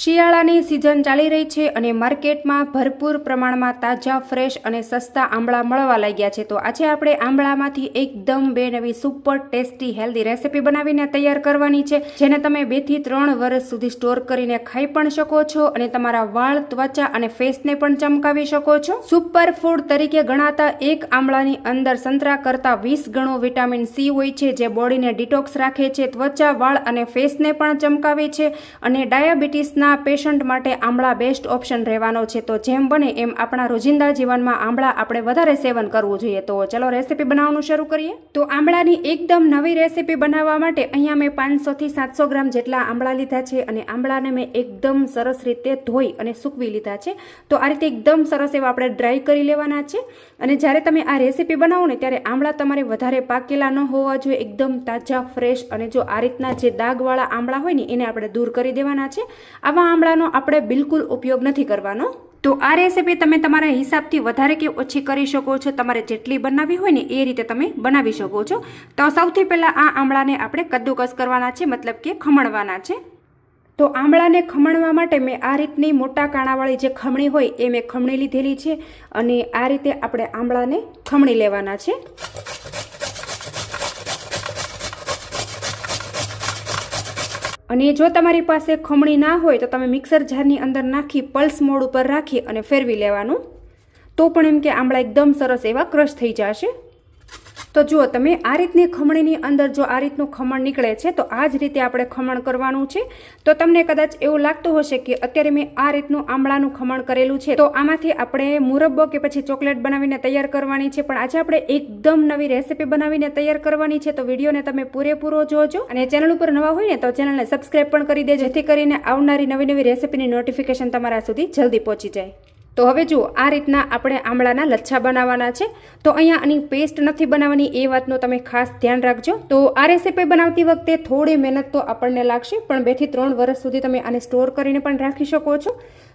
શિયાળાની સિઝન ચાલી રહી છે અને માર્કેટમાં ભરપૂર પ્રમાણમાં તાજા, ફ્રેશ અને સસ્તા આંબળા મળવા લાગ્યા છે. તો આજે આપણે આંબળામાંથી એકદમ બે નવી સુપર ટેસ્ટી હેલ્ધી રેસીપી બનાવીને તૈયાર કરવાની છે, જેને તમે બેથી ત્રણ વર્ષ સુધી સ્ટોર કરીને ખાઈ પણ શકો છો અને તમારા વાળ, ત્વચા અને ફેસને પણ ચમકાવી શકો છો. સુપર ફૂડ તરીકે ગણાતા એક આંબળાની અંદર સંતરા કરતાં વીસ ગણો વિટામિન સી હોય છે, જે બોડીને ડિટોક્સ રાખે છે, ત્વચા, વાળ અને ફેસને પણ ચમકાવે છે અને ડાયાબિટીસના પેશન્ટ માટે આંબળા બેસ્ટ ઓપ્શન રહેવાનો છે. તો જેમ બને એમ આપણા રોજિંદા જીવનમાં આંબળા આપણે વધારે સેવન કરવું જોઈએ. તો ચલો રેસીપી બનાવવાનું શરૂ કરીએ. તો આંબળાની એકદમ નવી રેસીપી બનાવવા માટે અહીંયા મેં પાંચસોથી સાતસો ગ્રામ જેટલા આંબળા લીધા છે અને આંબળાને મેં એકદમ સરસ રીતે ધોઈ અને સૂકવી લીધા છે. તો આ રીતે એકદમ સરસ એવા આપણે ડ્રાય કરી લેવાના છે. અને જ્યારે તમે આ રેસીપી બનાવો ને ત્યારે આંબળા તમારે વધારે પાકેલા ન હોવા જોઈએ. એકદમ તાજા ફ્રેશ અને જો આ રીતના જે દાગવાળા આંબળા હોય ને એને આપણે દૂર કરી દેવાના છે. આવા આમળાનો આપણે બિલકુલ ઉપયોગ નથી કરવાનો. તો આ રેસીપી તમે તમારા હિસાબથી વધારે કે ઓછી કરી શકો છો? તમારે જેટલી બનાવવી હોય ને એ રીતે તમે બનાવી શકો છો. તો સૌથી પહેલાં આ આમળાને આપણે કદ્દુકસ કરવાના છે, મતલબ કે ખમણવાના છે. તો આમળાને ખમણવા માટે મેં આ રીતની મોટા કાણાવાળી જે ખમણી હોય એ મેં ખમણી લીધેલી છે અને આ રીતે આપણે આમળાને ખમણી લેવાના છે. અને જો તમારી પાસે ખમણી ના હોય તો તમે મિક્સર જારની અંદર નાખી પલ્સ મોડ ઉપર રાખી અને ફેરવી લેવાનું. તો પણ એમ કે આંબળા એકદમ સરસ એવા ક્રશ થઈ જશે. તો જુઓ, તમે આ રીતની ખમણીની અંદર જો આ રીતનું ખમણ નીકળે છે, તો આ જ રીતે આપણે ખમણ કરવાનું છે. તો તમને કદાચ એવું લાગતું હશે કે અત્યારે મેં આ રીતનું આંબળાનું ખમણ કરેલું છે. તો આમાંથી આપણે મુરબ્બો કે પછી ચોકલેટ બનાવીને તૈયાર કરવાની છે. પણ આજે આપણે એકદમ નવી રેસીપી બનાવીને તૈયાર કરવાની છે. તો વિડીયોને તમે પૂરેપૂરો જોજો. અને ચેનલ ઉપર નવા હોય ને, તો ચેનલને સબસ્ક્રાઈબ પણ કરી દેજો. જેથી કરીને આવનારી નવી નવી રેસીપીની નોટિફિકેશન તમારા સુધી જલ્દી પહોંચી જાય. તો હવે જુઓ, આ રીતના આપણે આમળાના લચ્છા બનાવવાના છે. તો અહીંયા આની પેસ્ટ નથી બનાવવાની, એ વાતનું તમે ખાસ ધ્યાન રાખજો. તો આ રેસીપી બનાવતી વખતે થોડી મહેનત તો આપણને લાગશે, પણ બેથી ત્રણ વર્ષ સુધી તમે આને સ્ટોર કરીને પણ રાખી શકો છો.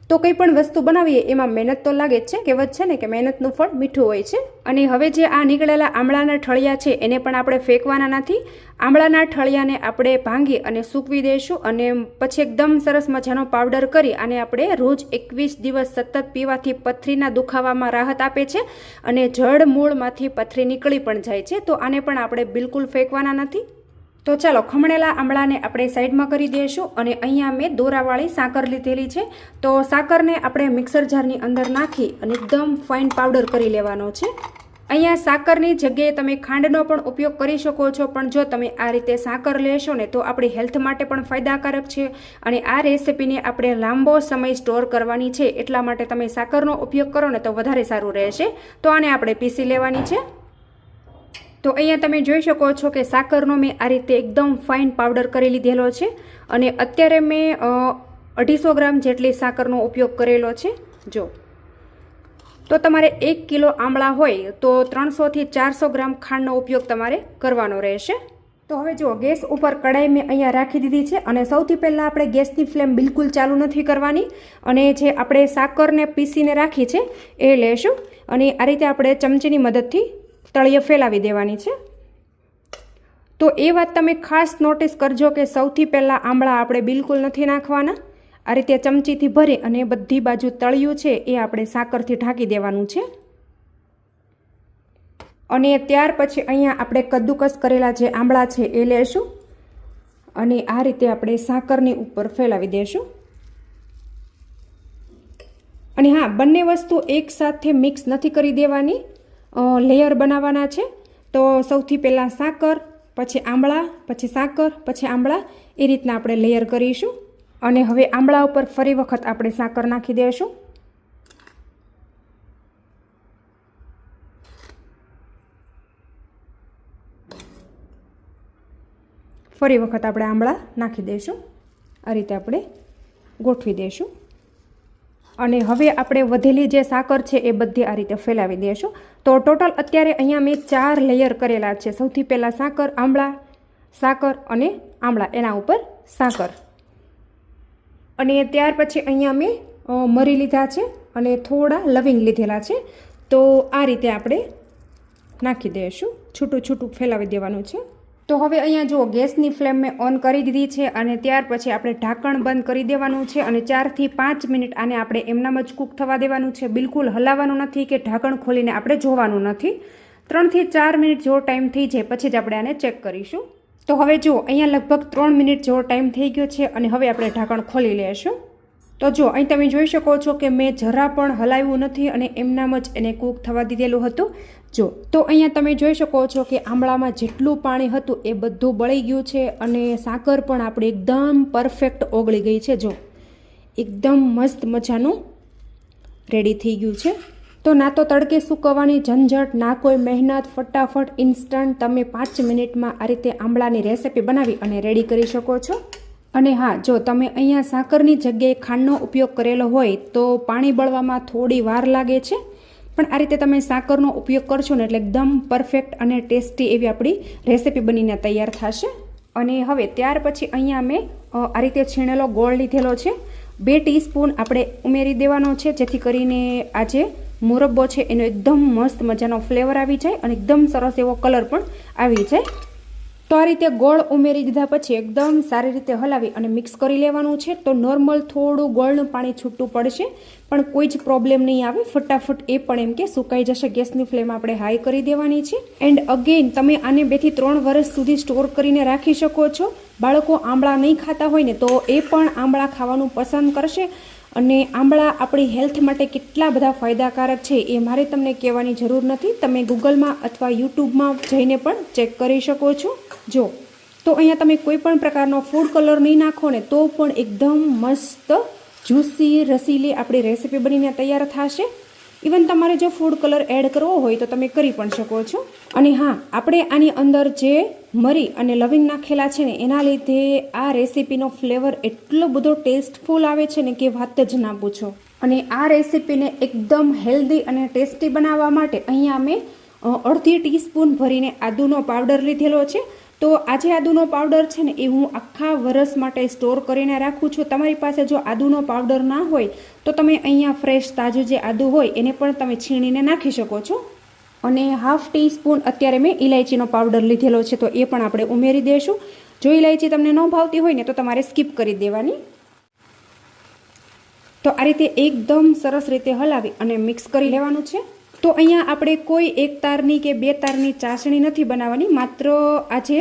તો કંઈ પણ વસ્તુ બનાવીએ, એમાં મહેનત તો લાગે જ છે. કહેવત છે ને કે મહેનતનું ફળ મીઠું હોય છે. અને હવે જે આ નીકળેલા આમળાના ઠળિયા છે, એને પણ આપણે ફેંકવાના નથી. આમળાના ઠળિયાને આપણે ભાંગી અને સૂકવી દઈશું અને પછી એકદમ સરસ મજાનો પાવડર કરી અને આપણે રોજ એકવીસ દિવસ સતત પીવાથી પથરીના દુખાવામાં રાહત આપે છે અને જળ મૂળમાંથી પથરી નીકળી પણ જાય છે. તો આને પણ આપણે બિલકુલ ફેંકવાના નથી. તો ચાલો ખમણેલા આમળાને આપણે સાઈડમાં કરી દઈશું અને અહીંયા મેં દોરાવાળી સાકર લીધેલી છે. તો સાકરને આપણે મિક્સર જારની અંદર નાખી અને એકદમ ફાઇન પાવડર કરી લેવાનો છે. અહીંયા સાકરની જગ્યાએ તમે ખાંડનો પણ ઉપયોગ કરી શકો છો, પણ જો તમે આ રીતે સાકર લેશો ને તો આપણી હેલ્થ માટે પણ ફાયદાકારક છે અને આ રેસીપીને આપણે લાંબો સમય સ્ટોર કરવાની છે. એટલા માટે તમે સાકરનો ઉપયોગ કરો ને તો વધારે સારું રહેશે. તો આને આપણે પીસી લેવાની છે. તો અહીંયા તમે જોઈ શકો છો કે સાકરનો મેં આ રીતે એકદમ ફાઇન પાવડર કરી લીધેલો છે અને અત્યારે મેં અઢીસો ગ્રામ જેટલી સાકરનો ઉપયોગ કરેલો છે. જો. તો તમારે એક કિલો આમળા હોય તો ત્રણસોથી ચારસો ગ્રામ ખાંડનો ઉપયોગ તમારે કરવાનો રહેશે. તો હવે જુઓ ગેસ ઉપર કડાઈ મેં અહીંયા રાખી દીધી છે અને સૌથી પહેલાં આપણે ગેસની ફ્લેમ બિલકુલ ચાલુ નથી કરવાની અને જે આપણે સાકરને પીસીને રાખી છે એ લેશું અને આ રીતે આપણે ચમચીની મદદથી તળિયે ફેલાવી દેવાની છે. તો એ વાત તમે ખાસ નોટિસ કરજો કે સૌથી પહેલાં આંબળા આપણે બિલકુલ નથી નાખવાના. આ રીતે ચમચીથી ભરી અને બધી બાજુ તળિયું છે એ આપણે સાકરથી ઢાંકી દેવાનું છે. અને ત્યાર પછી અહીંયા આપણે કદ્દુકસ કરેલા જે આંબળા છે એ લેશું. અને આ રીતે આપણે સાકરની ઉપર ફેલાવી દેશું. અને હા, બંને વસ્તુ એકસાથે મિક્સ નથી કરી દેવાની. લેયર બનાવવાના છે. તો સૌથી પહેલાં સાકર, પછી આંબળા, પછી સાકર, પછી આંબળા, એ રીતના આપણે લેયર કરીશું. અને હવે આંબળા ઉપર ફરી વખત આપણે સાકર નાખી દઈશું ફરી વખત આપણે આંબળા નાખી દઈશું આ રીતે આપણે ગોઠવી દઈશું અને હવે આપણે વધેલી જે સાકર છે એ બધી આ રીતે ફેલાવી દઈશું. તો ટોટલ અત્યારે અહીંયા મેં ચાર લેયર કરેલા છે. સૌથી પહેલાં સાકર, આંબળા, સાકર અને આંબળા, એના ઉપર સાકર. અને ત્યાર પછી અહીંયા મેં મરી લીધા છે અને થોડા લવિંગ લીધેલા છે. તો આ રીતે આપણે નાખી દઈશું. છૂટું છૂટું ફેલાવી દેવાનું છે. તો હવે અહીંયા જુઓ ગેસની ફ્લેમ મેં ઓન કરી દીધી છે અને ત્યાર પછી આપણે ઢાંકણ બંધ કરી દેવાનું છે અને ચારથી પાંચ મિનિટ આને આપણે એમનામ જ કૂક થવા દેવાનું છે. બિલકુલ હલાવવાનું નથી કે ઢાંકણ ખોલીને આપણે જોવાનું નથી. ત્રણથી ચાર મિનિટ જેવો ટાઈમ થઈ જાય, પછી જ આપણે આને ચેક કરીશું. તો હવે જુઓ, અહીંયા લગભગ ત્રણ મિનિટ જેવો ટાઈમ થઈ ગયો છે અને હવે આપણે ઢાંકણ ખોલી લઈશું તો જો અહીં તમે જોઈ શકો છો કે મેં જરા પણ હલાવ્યું નથી અને એમનામ જ એને કૂક થવા દીધેલું હતું. જો, તો અહીંયા તમે જોઈ શકો છો કે આંબળામાં જેટલું પાણી હતું એ બધું બળી ગયું છે અને સાકર પણ આપણે એકદમ પરફેક્ટ ઓગળી ગઈ છે. જો, એકદમ મસ્ત મજાનું રેડી થઈ ગયું છે. તો ના તો તડકે સૂકવવાની ઝંઝટ, ના કોઈ મહેનત, ફટાફટ ઇન્સ્ટન્ટ તમે પાંચ મિનિટમાં આ રીતે આંબળાની રેસિપી બનાવી અને રેડી કરી શકો છો. અને હા, જો તમે અહીંયા સાકરની જગ્યાએ ખાંડનો ઉપયોગ કરેલો હોય તો પાણી બળવામાં થોડી વાર લાગે છે. પણ આ રીતે તમે સાકરનો ઉપયોગ કરશો ને એટલે એકદમ પરફેક્ટ અને ટેસ્ટી એવી આપણી રેસિપી બનીને તૈયાર થશે. અને હવે ત્યાર પછી અહીંયા મેં આ રીતે છીણેલો ગોળ લીધેલો છે. બે ટીસ્પૂન આપણે ઉમેરી દેવાનો છે, જેથી કરીને આ જે મુરબ્બો છે એનો એકદમ મસ્ત મજાનો ફ્લેવર આવી જાય અને એકદમ સરસ એવો કલર પણ આવી જાય. તો આ રીતે ગોળ ઉમેરી દીધા પછી એકદમ સારી રીતે હલાવી અને મિક્સ કરી લેવાનું છે. તો નોર્મલ થોડું ગોળનું પાણી છૂટું પડશે, પણ કોઈ જ પ્રોબ્લેમ નહીં આવે. ફટાફટ એ પણ એમ કે સુકાઈ જશે. ગેસની ફ્લેમ આપણે હાઈ કરી દેવાની છે. એન્ડ અગેન, તમે આને બેથી ત્રણ વર્ષ સુધી સ્ટોર કરીને રાખી શકો છો. બાળકો આંબળા નહીં ખાતા હોય ને, તો એ પણ આંબળા ખાવાનું પસંદ કરશે. અને આંબળા આપણી હેલ્થ માટે કેટલા બધા ફાયદાકારક છે એ મારે તમને કહેવાની જરૂર નથી. તમે ગૂગલમાં અથવા યુટ્યુબમાં જઈને પણ ચેક કરી શકો છો. જો, તો અહીંયા તમે કોઈ પણ પ્રકારનો ફૂડ કલર નહીં નાખો ને તો પણ એકદમ મસ્ત જ્યુસી રસીલી આપણી રેસીપી બનીને તૈયાર થશે. ઇવન તમારે જો ફૂડ કલર એડ કરવો હોય તો તમે કરી પણ શકો છો. અને હા, આપણે આની અંદર જે મરી અને લવિંગ નાખેલા છે ને, એના લીધે આ રેસીપીનો ફ્લેવર એટલો બધો ટેસ્ટફુલ આવે છે ને કે વાત જ ના પૂછો. અને આ રેસીપીને એકદમ હેલ્ધી અને ટેસ્ટી બનાવવા માટે અહીંયા મેં અડધી ટીસ્પૂન ભરીને આદુનો પાવડર લીધેલો છે. તો આજે આદુનો પાવડર છે ને એ હું આખા વરસ માટે સ્ટોર કરીને રાખું છું. તમારી પાસે જો આદુનો પાવડર ના હોય, તો તમે અહીંયા ફ્રેશ તાજું જે આદુ હોય, એને પણ તમે છીણીને નાખી શકો છો. અને હાફ ટી સ્પૂન અત્યારે મેં ઇલાયચીનો પાવડર લીધેલો છે, તો એ પણ આપણે ઉમેરી દઈશું જો ઇલાયચી તમને ન ભાવતી હોય ને, તો તમારે સ્કીપ કરી દેવાની. તો આ રીતે એકદમ સરસ રીતે હલાવી અને મિક્સ કરી લેવાનું છે. તો અહીંયા આપણે કોઈ એક તારની કે બે તારની ચાસણી નથી બનાવવાની. માત્ર આ જે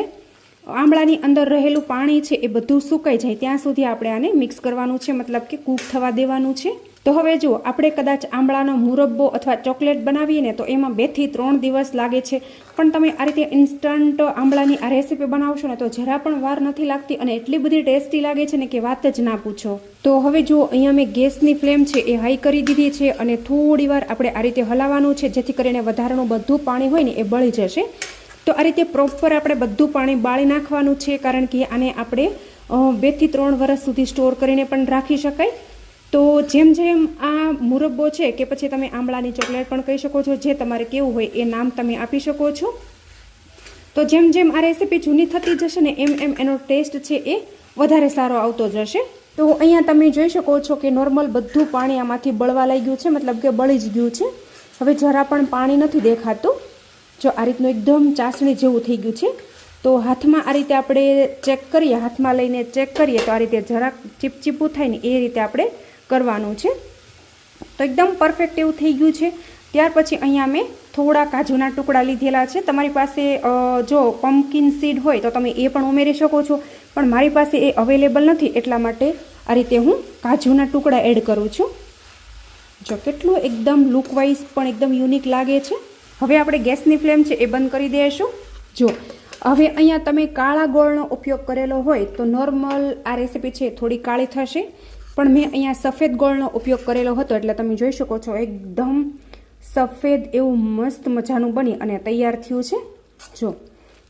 આંબળાની અંદર રહેલું પાણી છે એ બધું સુકાઈ જાય. ત્યાં સુધી આપણે આને મિક્સ કરવાનું છે. મતલબ કે કૂક થવા દેવાનું છે. તો હવે જુઓ, આપણે કદાચ આંબળાનો મુરબ્બો અથવા ચોકલેટ બનાવીએ ને તો એમાં બેથી ત્રણ દિવસ લાગે છે. પણ તમે આ રીતે ઇન્સ્ટન્ટ આંબળાની આ રેસીપી બનાવશો ને તો જરા પણ વાર નથી લાગતી અને એટલી બધી ટેસ્ટી લાગે છે ને કે વાત જ ના પૂછો. તો હવે જુઓ, અહીંયા મેં ગેસની ફ્લેમ છે એ હાઈ કરી દીધી છે અને થોડી વાર આપણે આ રીતે હલાવવાનું છે જેથી કરીને વધારાનું બધું પાણી હોય ને એ બળી જશે. તો આ રીતે પ્રોપર આપણે બધું પાણી બાળી નાખવાનું છે કારણ કે આને આપણે બેથી ત્રણ વર્ષ સુધી સ્ટોર કરીને પણ રાખી શકાય. તો જેમ જેમ આ મુરબ્બો છે કે પછી તમે આંબળાની ચોકલેટ પણ કહી શકો છો, જે તમારે કેવું હોય એ નામ તમે આપી શકો છો. તો જેમ જેમ આ રેસીપી જૂની થતી જશે ને એમ એમ એનો ટેસ્ટ છે એ વધારે સારો આવતો જશે. તો અહીંયા તમે જોઈ શકો છો કે નોર્મલ બધું પાણી આમાંથી બળવા લાગ્યું છે, મતલબ કે બળી જ ગયું છે. હવે જરા પણ પાણી નથી દેખાતું. જો આ રીતનું એકદમ ચાસણી જેવું થઈ ગયું છે, તો હાથમાં આ રીતે આપણે ચેક કરીએ, હાથમાં લઈને ચેક કરીએ, તો આ રીતે જરાક ચીપચીપું થાય ને એ રીતે આપણે કરવાનું છે. તો એકદમ પરફેક્ટ એવું થઈ ગયું છે. ત્યાર પછી અહીંયા મેં થોડા કાજુના ટુકડા લીધેલા છે. તમારી પાસે જો પમ્પકિન સીડ હોય તો તમે એ પણ ઉમેરી શકો છો. પણ મારી પાસે એ અવેલેબલ નથી, એટલા માટે આ રીતે હું કાજુના ટુકડા એડ કરું છું. જો કેટલું એકદમ લુકવાઇઝ પણ એકદમ યુનિક લાગે છે. હવે આપણે ગેસની ફ્લેમ છે એ બંધ કરી દઈશું. જો, હવે અહીંયા તમે કાળા ગોળનો ઉપયોગ કરેલો હોય તો નોર્મલ આ રેસીપી છે થોડી કાળી થશે. પણ મેં અહીંયા સફેદ ગોળનો ઉપયોગ કરેલો હતો, એટલે તમે જોઈ શકો છો, એકદમ સફેદ એવું મસ્ત મજાનું બની અને તૈયાર થયું છે. જો,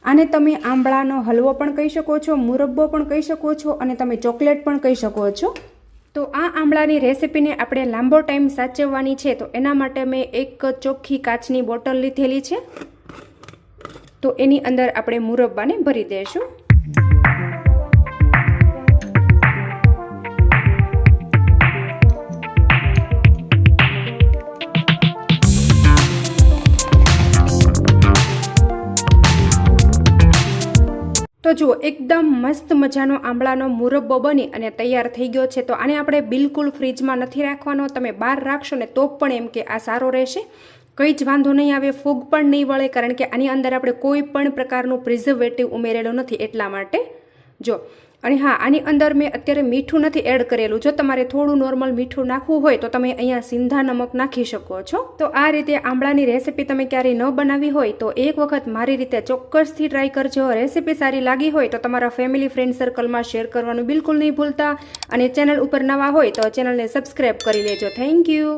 આને તમે આંબળાનો હલવો પણ કહી શકો છો, મુરબ્બો પણ કહી શકો છો, અને તમે ચોકલેટ પણ કહી શકો છો. તો આ આંબળાની રેસીપીને આપણે લાંબો ટાઈમ સાચવવાની છે, તો એના માટે મેં એક ચોખ્ખી કાચની બોટલ લીધેલી છે. તો એની અંદર આપણે મુરબ્બાને ભરી દઈશું તો જુઓ, એકદમ મસ્ત મજાનો આંબળાનો મુરબ્બો બની અને તૈયાર થઈ ગયો છે. તો આને આપણે બિલકુલ ફ્રીજમાં નથી રાખવાનો. તમે બહાર રાખશો ને તો પણ એમ કે આ સારો રહેશે. કંઈ જ વાંધો નહીં આવે, ફૂગ પણ નહીં વળે, કારણ કે આની અંદર આપણે કોઈ પણ પ્રકારનું પ્રિઝર્વેટિવ ઉમેરેલું નથી એટલા માટે. જો અને હા, આની અંદર મેં અત્યારે મીઠું નથી એડ કરેલું. જો તમારે થોડું નોર્મલ મીઠું નાખવું હોય તો તમે અહીંયા સિંધા નમક નાખી શકો છો. તો આ રીતે આંબળાની રેસીપી તમે ક્યારેય ન બનાવી હોય તો એક વખત મારી રીતે ચોક્કસથી ટ્રાય કરજો. રેસીપી સારી લાગી હોય તો તમારા ફેમિલી ફ્રેન્ડ સર્કલમાં શેર કરવાનું બિલકુલ નહીં ભૂલતા. અને ચેનલ ઉપર નવા હોય તો ચેનલને સબસ્ક્રાઈબ કરી લેજો. Thank you